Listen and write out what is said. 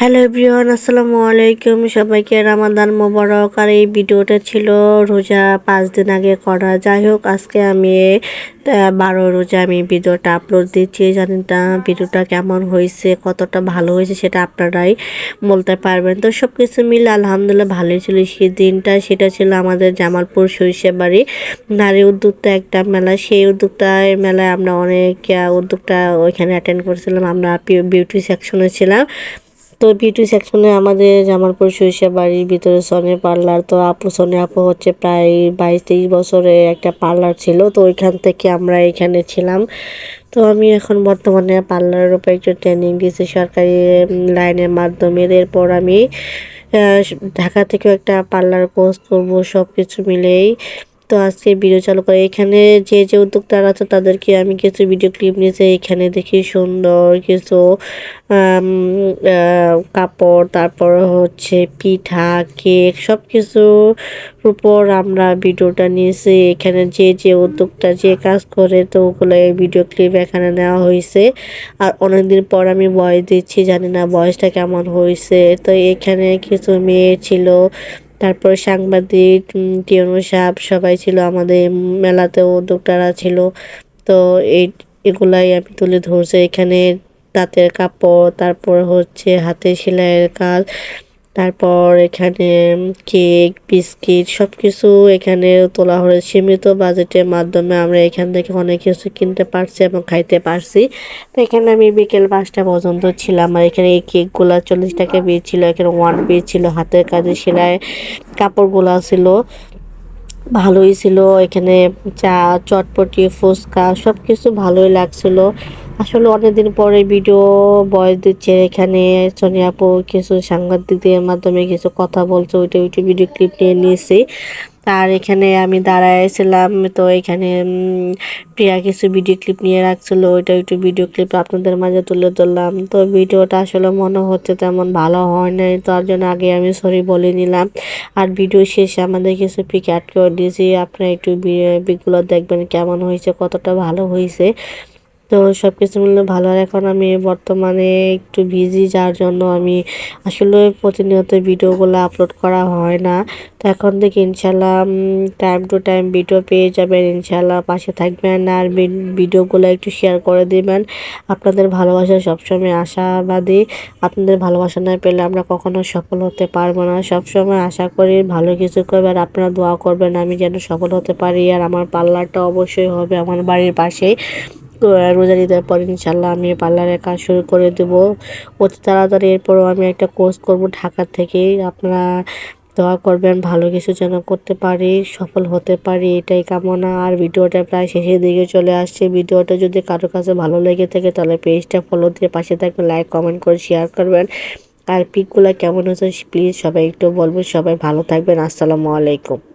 Hello everyone, আসসালামু আলাইকুম। সবাইকে রামাদান মোবারক। আর এই ভিডিওটা ছিল রোজা পাঁচ দিন আগে করা। যাই হোক, আজকে আমি বারো রোজা আমি ভিডিওটা আপলোড দিচ্ছি। জানি না, ভিডিওটা কেমন হয়েছে, কতটা ভালো হয়েছে সেটা আপনারাই বলতে পারবেন। তো সব কিছু মিলে আলহামদুলিল্লাহ ভালোই ছিল। সেই দিনটা, সেটা ছিল আমাদের জামালপুর সরিষা বাড়ি। নারী উদ্যোক্তা একটা মেলা। সেই উদ্যোক্তায় মেলায় আমরা অনেক উদ্যোক্তা ওইখানে অ্যাটেন্ড করছিলাম। আমরা বিউটি সেকশনে ছিলাম। তো বিউটি সেকশনে আমাদের জামালপুর সরিষা বাড়ির ভিতরে সনে পার্লার তো আপু সনে আপু হচ্ছে প্রায় বাইশ তেইশ বছরে একটা পার্লার ছিল, তো ওইখান থেকে আমরা এখানে ছিলাম। তো আমি এখন বর্তমানে পার্লারের উপর একটু ট্রেনিং দিয়েছি সরকারি লাইনের মাধ্যমে। এরপর আমি ঢাকা থেকেও একটা পার্লার কোর্স করব সব কিছু মিলেই। তো আজকে ভিডিও চালু করে এখানে যে যে উদ্যোক্তারা আছে তাদেরকে আমি কিছু ভিডিও ক্লিপ নিয়েছি। এখানে দেখি সুন্দর কিছু কাপড়, তারপর হচ্ছে পিঠা, কেক সব কিছুর উপর আমরা ভিডিওটা নিয়েছি। এখানে যে যে উদ্যোক্তা যে কাজ করে, তো ওগুলো ভিডিও ক্লিপ এখানে নেওয়া হয়েছে। আর অনেকদিন পর আমি বয়স দিচ্ছি, জানি না ভয়েসটা কেমন হয়েছে। তো এখানে কিছু মেয়ে ছিল তারপর সাংবাদিক টিয়নু সাহেব সবাই ছিল আমাদের মেলাতে উদ্যোক্তারা ছিল। তো এই, এগুলাই আমি তুলে ধরছি। এখানে তাঁতের কাপড়, তারপর হচ্ছে হাতে সেলাইয়ের কাজ তারপর এখানে কেক, বিস্কিট সব কিছু এখানে তোলা হয়েছে। সীমিত বাজেটের মাধ্যমে আমরা এখান থেকে অনেক কিছু কিনতে পারছি এবং খাইতে পারছি। তো এখানে আমি বিকেল পাঁচটা পর্যন্ত ছিলাম আর এখানে এই কেকগুলো চল্লিশ টাকা পিস ছিল, এখানে ওয়ান পিস ছিল, হাতের কাজে সেলাই কাপড়গুলো ছিল। ভালোই ছিল, এখানে চা, চটপটি, ফুচকা সব কিছু ভালোই লাগছিল। আসলে অনেকদিন পরে ভিডিও বয়স দিচ্ছে এখানে সোনিয়াপুর কিছু সাংবাদিকদের মাধ্যমে কিছু কথা বলছে, ওইটা ওইটা ভিডিও ক্লিপ নিয়ে নিয়েছি। আর এখানে আমি দাঁড়াইছিলাম, তো এখানে প্রিয়া কিছু ভিডিও ক্লিপ নিয়ে রাখছিল, ওইটা একটু ভিডিও ক্লিপ আপনাদের মাঝে তুলে ধরলাম। তো ভিডিওটা আসলে মনে হচ্ছে তেমন ভালো হয় নাই, তার জন্য আগে আমি সরি বলে নিলাম। আর ভিডিও শেষে আমাদের কিছু পিক অ্যাড করে দিয়েছি, আপনারা একটু পিকগুলো দেখবেন কেমন হয়েছে, কতটা ভালো হয়েছে। তো সব কিছু মিলে ভালো। আর এখন আমি বর্তমানে একটু বিজি যার জন্য আমি আসলে প্রতিনিয়ত ভিডিওগুলো আপলোড করা হয় না। তো এখন থেকে ইনশাল্লাহ টাইম টু টাইম ভিডিও পেয়ে যাবেন ইনশাল্লাহ পাশে থাকবেন। আর ভিডিওগুলো একটু শেয়ার করে দিবেন। আপনাদের ভালোবাসা সবসময় আশাবাদী। আপনাদের ভালোবাসা না পেলে আমরা কখনো সফল হতে পারব না। সবসময় আশা করি ভালো কিছু করবেন, আপনারা দোয়া করবেন, আমি যেন সফল হতে পারি। আর আমার পার্লারটা অবশ্যই হবে আমার বাড়ির পাশেই। রোজার ঈদের পর ইনশাল্লাহ আমি পার্লারের কাজ শুরু করে দেব। অতি তাড়াতাড়ি এরপরও আমি একটা কোর্স করব ঢাকা থেকে। আপনারা দোয়া করবেন ভালো কিছু যেন করতে পারি, সফল হতে পারি, এটাই কামনা। আর ভিডিওটা প্রায় শেষের দিকে চলে আসছে। ভিডিওটা যদি কারও কাছে ভালো লেগে থাকে তাহলে পেজটা ফলো দিয়ে পাশে থাকবেন লাইক কমেন্ট করে শেয়ার করবেন। আর পিকগুলো কেমন হচ্ছে প্লিজ সবাই একটু বলবেন। সবাই ভালো থাকবেন। আসসালামু আলাইকুম।